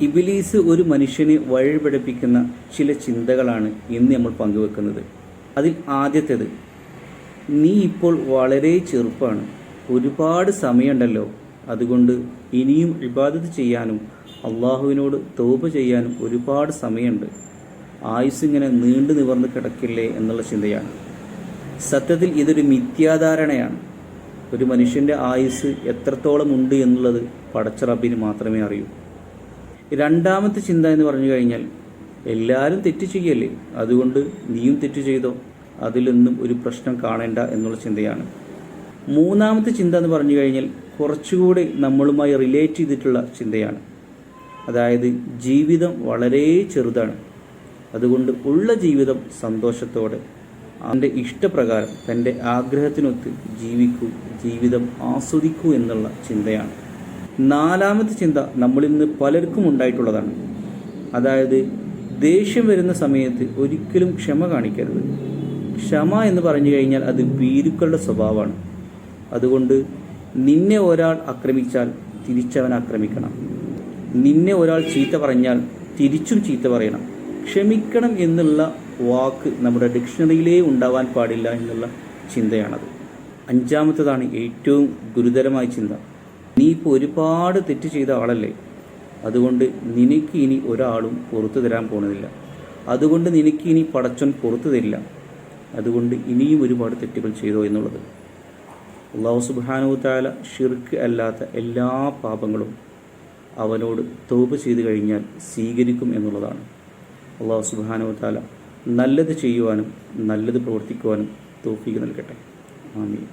ഇബിലീസ് ഒരു മനുഷ്യനെ വഴിപിടിപ്പിക്കുന്ന ചില ചിന്തകളാണ് ഇന്ന് നമ്മൾ പങ്കുവെക്കുന്നത്. അതിൽ ആദ്യത്തേത് നീ ഇപ്പോൾ വളരെ ചെറുപ്പമാണ് ഒരുപാട് സമയമുണ്ടല്ലോ. അതുകൊണ്ട് ഇനിയും ഇബാദത്ത് ചെയ്യാനും അള്ളാഹുവിനോട് തോപ ചെയ്യാനും ഒരുപാട് സമയമുണ്ട്. ആയുസ് ഇങ്ങനെ നീണ്ടു നിവർന്ന് കിടക്കില്ലേ എന്നുള്ള ചിന്തയാണ്. സത്യത്തിൽ ഇതൊരു മിഥ്യാധാരണയാണ്. ഒരു മനുഷ്യന്റെ ആയുസ് എത്രത്തോളം ഉണ്ട് എന്നുള്ളത് പടച്ചറബിന് മാത്രമേ അറിയൂ. രണ്ടാമത്തെ ചിന്ത എന്ന് പറഞ്ഞു കഴിഞ്ഞാൽ എല്ലാവരും തെറ്റ് ചെയ്യല്ലേ? അതുകൊണ്ട് നീയും തെറ്റ് ചെയ്തോ? അതിലൊന്നും ഒരു പ്രശ്നം കാണേണ്ട എന്നുള്ള ചിന്തയാണ്. മൂന്നാമത്തെ ചിന്ത എന്ന് പറഞ്ഞു കഴിഞ്ഞാൽ കുറച്ചുകൂടി നമ്മളുമായി റിലേറ്റ് ചെയ്തിട്ടുള്ള ചിന്തയാണ്. അതായത് ജീവിതം വളരെ ചെറുതാണ്. അതുകൊണ്ട് ഉള്ള ജീവിതം സന്തോഷത്തോടെ അവന്റെ ഇഷ്ടപ്രകാരം തന്റെ ആഗ്രഹത്തിനൊത്ത് ജീവിക്കൂ ജീവിതം ആസ്വദിക്കൂ എന്നുള്ള ചിന്തയാണ്. നാലാമത്തെ ചിന്ത നമ്മളിൽ നിന്ന് പലർക്കും ഉണ്ടായിട്ടുള്ളതാണ്. അതായത് ദേഷ്യം വരുന്ന സമയത്ത് ഒരിക്കലും ക്ഷമ കാണിക്കരുത്. ക്ഷമ എന്ന് പറഞ്ഞു കഴിഞ്ഞാൽ അത് ഭീരുക്കളുടെ സ്വഭാവമാണ്. അതുകൊണ്ട് നിന്നെ ഒരാൾ ആക്രമിച്ചാൽ തിരിച്ചവൻ ആക്രമിക്കണം. നിന്നെ ഒരാൾ ചീത്ത പറഞ്ഞാൽ തിരിച്ചും ചീത്ത പറയണം. ക്ഷമിക്കണം എന്നുള്ള വാക്ക് നമ്മുടെ ഡിക്ഷണറിയിലേ ഉണ്ടാവാൻ പാടില്ല എന്നുള്ള ചിന്തയാണത്. അഞ്ചാമത്തതാണ് ഏറ്റവും ഗുരുതരമായ ചിന്ത. നീ ഇപ്പോൾ ഒരുപാട് തെറ്റ് ചെയ്ത ആളല്ലേ? അതുകൊണ്ട് നിനക്ക് ഇനി ഒരാളും പുറത്തു തരാൻ പോകുന്നില്ല അതുകൊണ്ട് നിനക്ക് ഇനി പടച്ചൻ പുറത്തു തരില്ല. അതുകൊണ്ട് ഇനിയും ഒരുപാട് തെറ്റുകൾ ചെയ്തോ എന്നുള്ളത്. അള്ളാഹു താല ഷിർക്ക് അല്ലാത്ത എല്ലാ പാപങ്ങളും അവനോട് തോപ് ചെയ്തു കഴിഞ്ഞാൽ സ്വീകരിക്കും എന്നുള്ളതാണ്. അള്ളാഹു താല നല്ലത് ചെയ്യുവാനും നല്ലത് പ്രവർത്തിക്കുവാനും തോഫീക്ക് നൽകട്ടെ. ആമീൻ.